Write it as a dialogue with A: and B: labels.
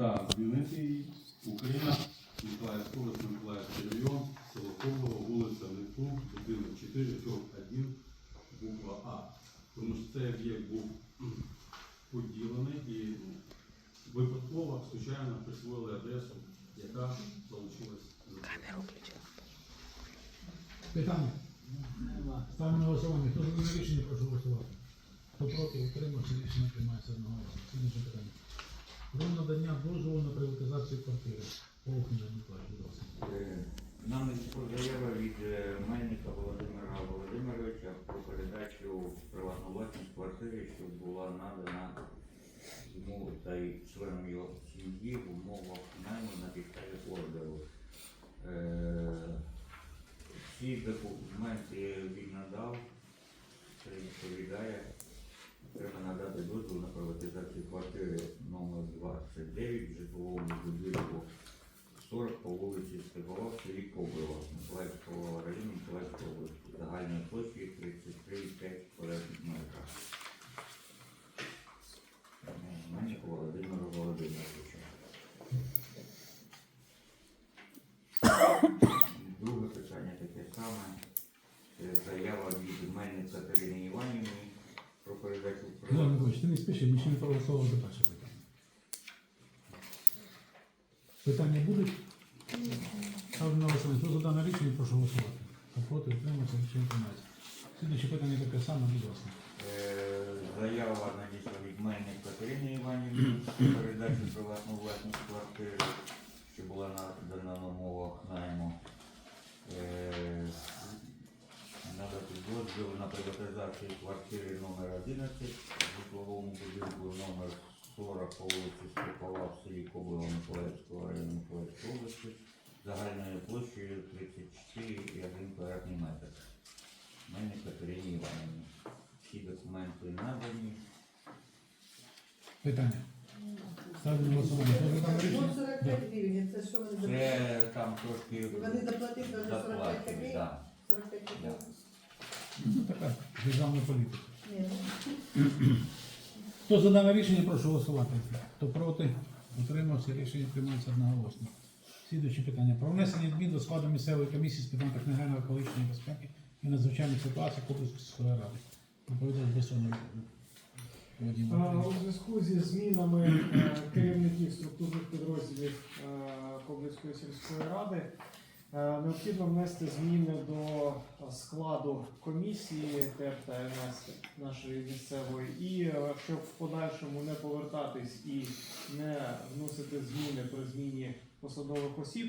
A: та змінити її Україна, Миколаївська область, Миколаївський район, село Коблово, вулиця Литву, будинок 4, дроб 1, буква А. Тому що цей об'єкт був поділений і випадково, случайно присвоїли адресу, яка залишилась.
B: Питання? Ставимо на голосування. Хто за рішення, прошу голосувати. Хто проти, утримався, рішення приймається одноголосно. Надання дозволу на приватизацію квартири. Полухня Миколаїв, будь.
C: Е, Нам заява від е, Мельника Володимира Володимировича про передачу в приватну власність квартири, що була надана йому та й членам його сім'ї в умовах найму на підставі ордеру. Е, Всі документи він надав, це відповідає. Треба надати дозвіл на приватизацію квартири номер 29 в житловому будинку 40 по вулиці Степова селі Кобило, Миколаївського району Миколаївської області. Загальної площі 33,5 квадратних метрів. Мельник Володимира Володимировича. Друге питання таке саме. Заява від Мельник Катерини Іванівни про передачу
B: Іван
C: приватну
B: не спіши, ми ще не проголосували до перше. Питання будуть? Ставлю на за дане рішення, прошу голосувати. Проти, утримався, рішення приймається. Слідуюче питання таке саме, будь ласка.
C: Е, Заява надійшла від мене Катерини Іванівни про передачу приватну власність квартири, що була надана на умовах найму. Е, Надати дозвіл на приватизацію квартири номер 11 в житловому будинку номер 40 по вулиці Степова в селі Кобила Миколаївського району Миколаївської області загальною площею 34,1 квадратний метр. Мене Катерині Іванівні. Всі документи надані.
B: Питання. Ставлю на голосування. Хто за дане рішення?
D: 45 гривень, це що вони заплатили?
C: Це там трошки
D: Вони заплатили за 45
C: заплатили,
D: копійок?
C: да.
D: 45
C: Да.
B: Ну, така державна політика.
D: Ні, ну,
B: Хто за дане рішення, прошу голосувати. Хто проти, утримався, рішення приймається одноголосно. Слідуюче питання. Про внесення змін до складу місцевої комісії з питань техногенної екологічної безпеки і надзвичайних ситуацій Кобильської сільської ради. Доповідач Бесонов Вадим
E: У зв'язку зі змінами е, керівників структурних підрозділів е, Коблівської сільської ради е, необхідно внести зміни до складу комісії ТЕП та МС нашої місцевої, і е, щоб в подальшому не повертатись і не вносити зміни при зміні посадових осіб,